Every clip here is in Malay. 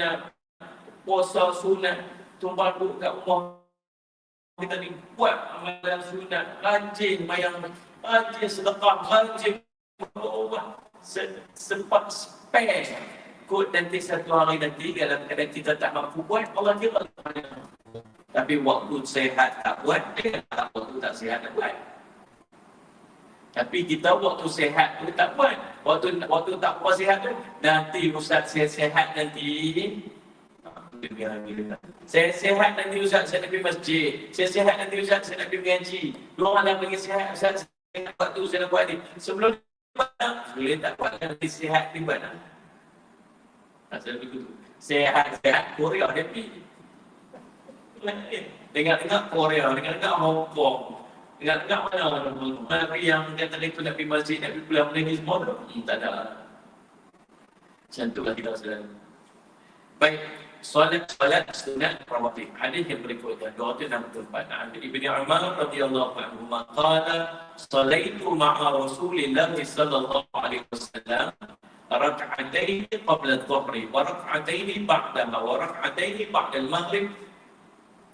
sunat, puasa sunat, tumpah duduk kat rumah. Kita ni buat amalan sunat, rajin mayang, rajin sedekah, rajin berubat, sempat spare. Kot nanti satu hari nanti kalau kadang kita tak mampu buat, Allah kira. Tapi waktu sehat tak buat, dia tak waktu tak sehat tak buat. Tapi kita waktu sehat tu tak buat. Waktu waktu tak puas sehat tu, nanti Ustaz saya sehat nanti. Saya sehat nanti Ustaz, saya nak pergi masjid. Saya sehat nanti Ustaz, saya nak pergi mengaji. Dua orang dah pergi sehat Ustaz, saya nak buat tu, saya nak buat ni. Sebelum boleh tak buat nanti sehat di mana? Asal begitu. Sehat, Korea happy. Dengar-dengar Korea, dengar-dengar Hong Kong, Enggak enggak mana mana yang kata dia tu nak pergi masjid nak pergi pulang ni semua hmm, tak ada. Macam tu lah kita sedang. Baik, solat sunat rawatib. Hadis yang berikutnya dua tu enam tempat. Ibnu Umar radhiyallahu anhu qala salaitu ma'a Rasulillah sallallahu alaihi wasallam rak'atayn qabla adh-dhuhri wa rak'atayn ba'daha wa rak'atayn ba'da al-maghrib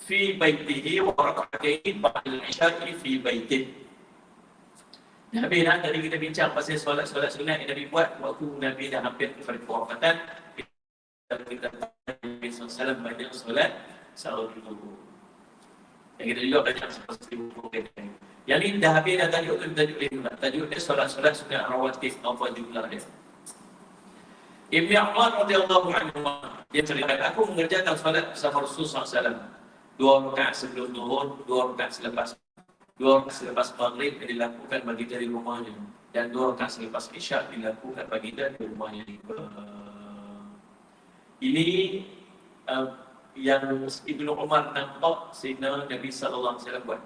fi baitihi wa rak'atayn ba'da al-isya'i fi baitihi. Nabi dah tadi kita bincang pasal solat-solat sunat yang Nabi buat waktu Nabi dah hampir kepada kewafatan. Kita Nabi SAW banyak solat sahur itu. Yang kita juga banyak seperti buku Yang ini dah habis dah tajuk tu tajuk lima. Tajuk dia solat-solat sunat rawatib apa jumlah dia. Ibn Umar radhiyallahu anhu dia cerita aku mengerjakan solat bersama Rasulullah SAW dua rakaat sebelum zuhur, dua rakaat selepas dua rakaat selepas maghrib dilakukan bagi dari rumahnya dan dua rakaat selepas isyak dilakukan bagi dari rumahnya juga. Ini uh, yang Ibnu Umar nampak Sayyidina Nabi sallallahu alaihi wasallam buat.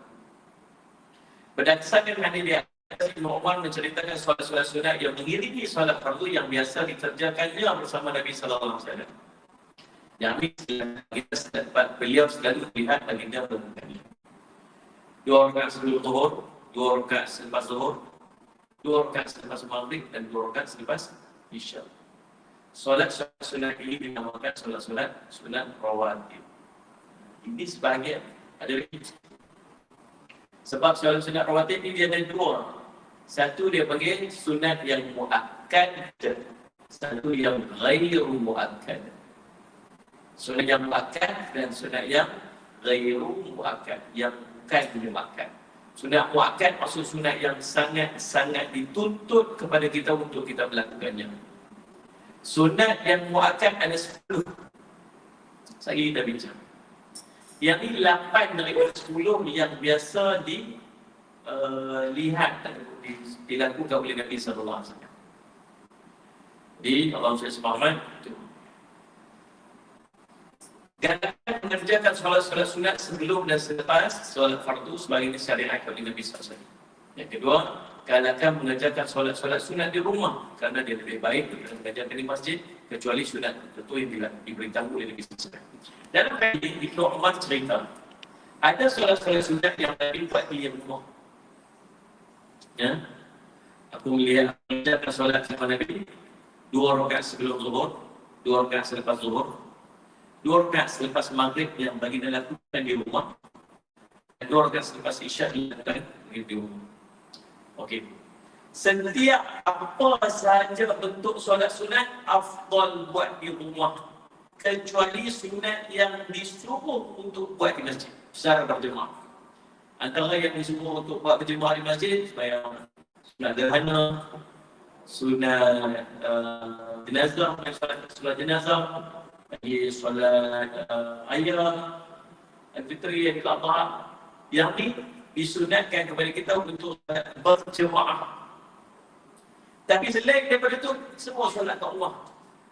Berdasarkan hadis dia Ibnu Umar menceritakan solat-solat sunat yang mengiringi solat fardu yang biasa dikerjakannya bersama Nabi sallallahu alaihi wasallam. Yang ini kita dapat beliau selalu lihat baginda berkali. Dua rakaat sebelum zuhur, dua rakaat selepas zuhur, dua rakaat selepas maghrib dan dua rakaat selepas isya. Solat sunat ini dinamakan solat sunat sunat rawatib. Ini sebahagian ada. Sebab solat sunat rawatib ini dia ada dua. Satu dia panggil sunat yang muakkad, satu yang ghairu muakkad sunat yang muakkad dan sunat yang ghairu muakkad yang bukan dimakan. Sunat muakkad maksud sunat yang sangat-sangat dituntut kepada kita untuk kita melakukannya. Sunat yang muakkad ada 10 saya dah bincang. Yang ini 8 daripada 10 yang biasa di uh, lihat di, dilakukan oleh Nabi sallallahu alaihi wasallam. Di Allah SWT Galakkan mengerjakan solat-solat sunat sebelum dan selepas solat fardu sebagai syariat oleh Nabi SAW. Yang kedua, galakkan mengerjakan solat-solat sunat di rumah kerana dia lebih baik daripada mengerjakan di masjid kecuali sunat tentu yang diberitahu oleh Nabi SAW. Dalam hadis Ibnu Umar cerita, ada solat-solat sunat yang Nabi buat di rumah. Ya, aku melihat mengerjakan solat sama Nabi dua rakaat sebelum zuhur, dua rakaat selepas zuhur, dua rakaat selepas maghrib yang bagi dia lakukan di rumah dan dua rakaat selepas isya dilakukan di rumah. Okey. Setiap apa sahaja bentuk solat sunat afdal buat di rumah kecuali sunat yang disuruh untuk buat di masjid secara berjemaah. Antara yang disuruh untuk buat berjemaah di masjid supaya sunat derhana, sunat uh, jenazah, sunat jenazah, bagi solat uh, ayam Al-Fitri yang kita yang ni disunatkan kepada kita untuk berjemaah. Tapi selain daripada itu semua solat kat rumah.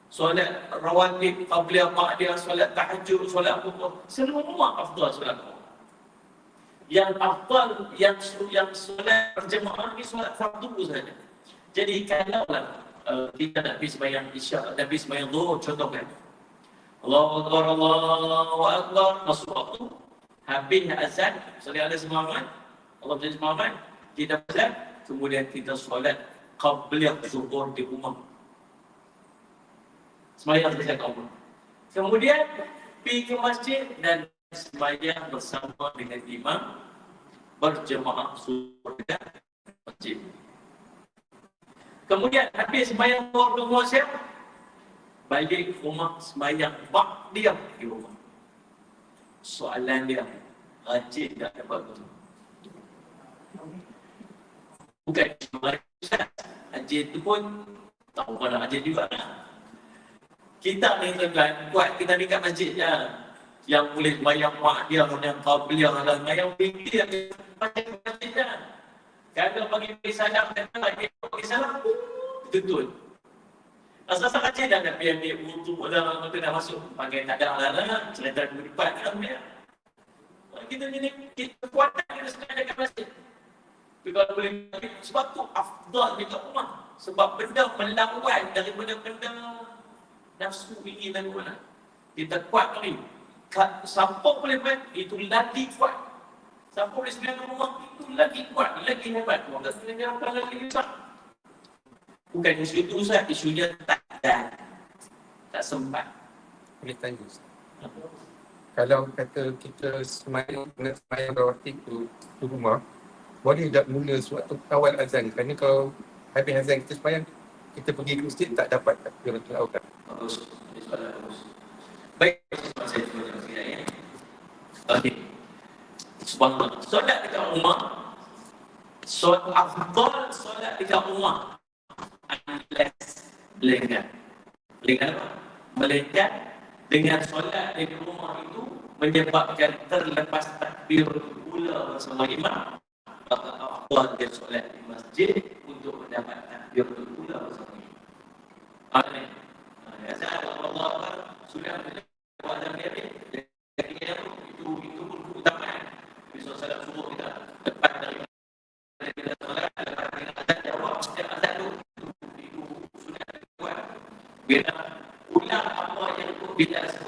Solat rawatib qabliyah ba'diyah solat tahajud solat apa semua afdal solat yang afdal yang yang solat berjemaah ni solat fardu saja. Jadi kalau lah uh, kita nak pergi sembahyang isyak nak pergi sembahyang zuhur contohnya Allahu Akbar, Allahu Akbar. Masuk waktu. Habis azan. Sekali ada semangat. Allah menjadi semangat. Kita azan. Kemudian kita solat. Qabliyah zuhur di rumah. Semayang kat rumah. Kemudian pergi ke masjid dan sembahyang bersama dengan imam berjemaah surga masjid. Kemudian habis keluar rumah siapa? Balik rumah sembahyang. Bak dia di rumah. Soalan dia, rajin tak dapat betul. Bukan cuma Haji itu pun tahu mana haji juga Kita ni tuan buat kita ni kat masjid je. Yang boleh bayar mak dia yang qabliyah dan yang tinggi yang masjid masjid je. Kalau bagi kata dia bagi salam. Betul Asal-asal kecil dah pergi ambil wudhu dah, maka dah masuk Panggil tak ada lah, cerita dua depan kan Kita ni, kita kuatkan kita sekarang dekat masjid tapi kalau boleh sebab tu afdal dekat rumah. Sebab benda melawan daripada benda nafsu ingin dan mana. Kita kuat kali. Siapa boleh buat, itu lagi kuat. Siapa boleh sebenarnya rumah, itu lagi kuat, lagi hebat. Orang tak orang lagi besar. Bukan isu itu Ustaz, isunya tak ada. Tak sempat. Boleh tanya Kalau kata kita semayang, semayang bawah tiku di rumah, boleh tak mula suatu awal azan kerana kalau habis azan kita semayang kita pergi ke masjid tak dapat takbir untuk awal baik saya cuba ya. Okey. Subhanallah. Solat dekat rumah. Solat afdal solat dekat rumah. Unless lenggan. Lenggan apa? Melainkan dengan solat di rumah itu menyebabkan terlepas takbir pula bersama imam maka afdal dia solat di masjid untuk mendapat takbir pula bersama ini. Amin. Ya, saya Allah sudah menjawab dan dia jadi itu itu pun keutamaan. Bisa salat subuh kita tepat dari kita solat lepas kita ada jawab setiap ada itu itu sudah kuat. Bila ulang apa yang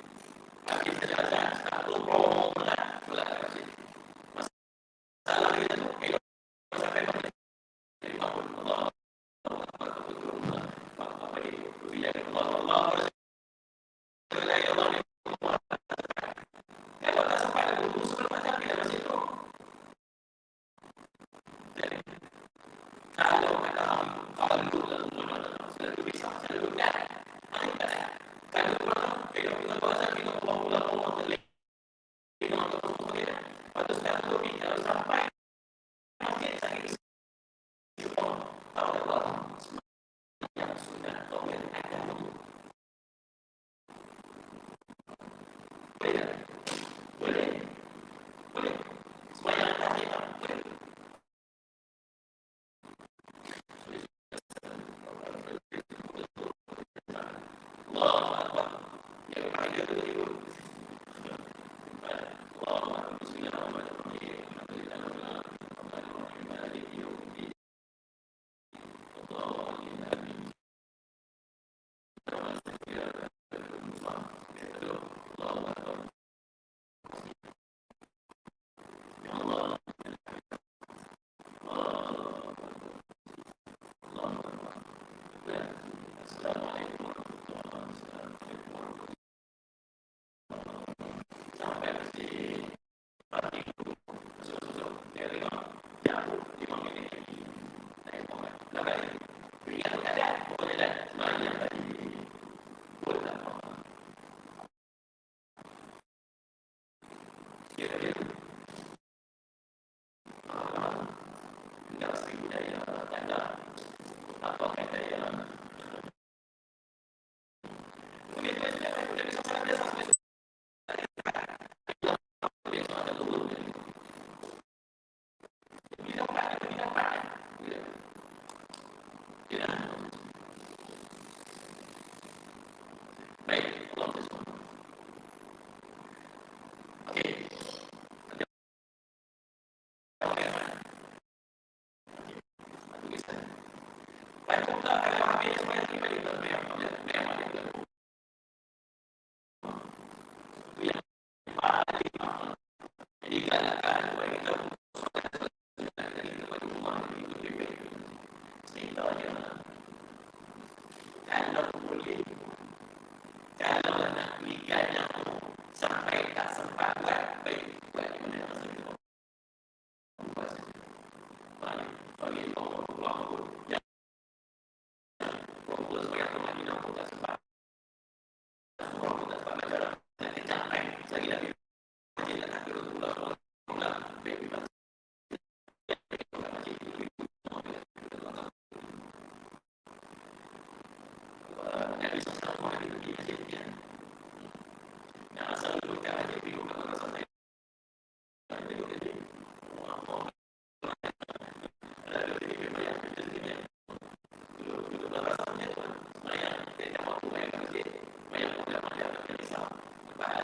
Yeah. Yeah.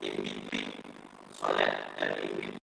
ingin solat dan ingin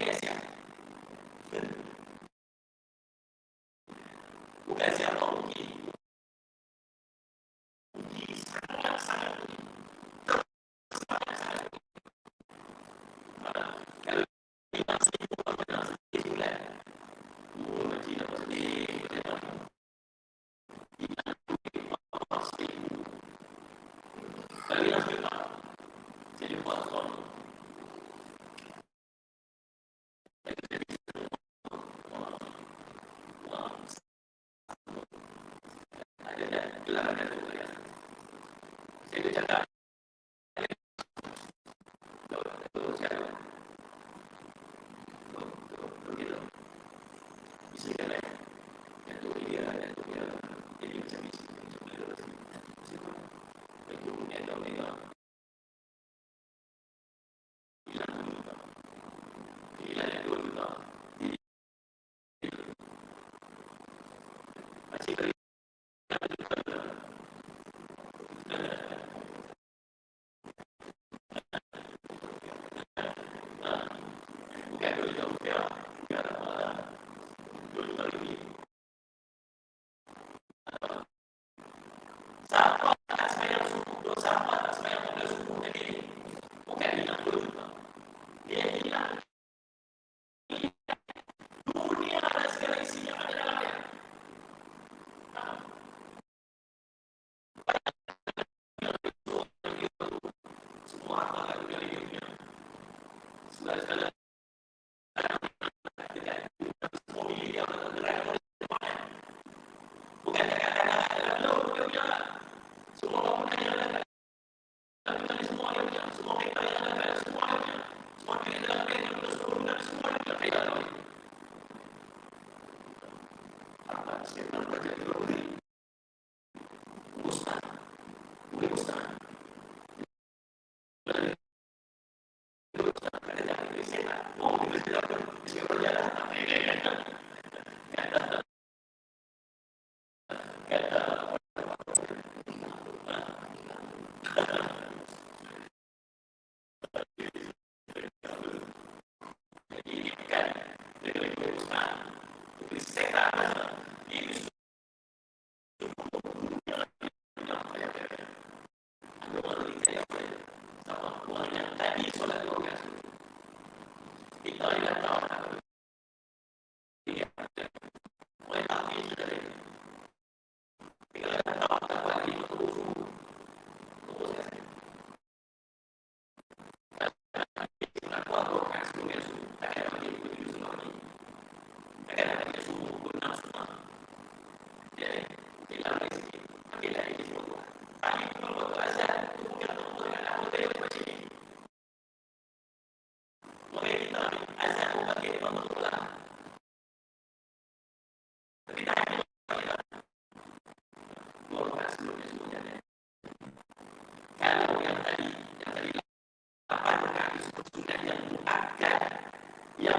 الناس يعني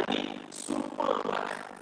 Aí, supondo a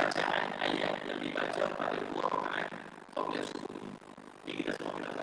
bacaan ayat yang dibaca pada dua orang Kau bila Jadi kita semua bilang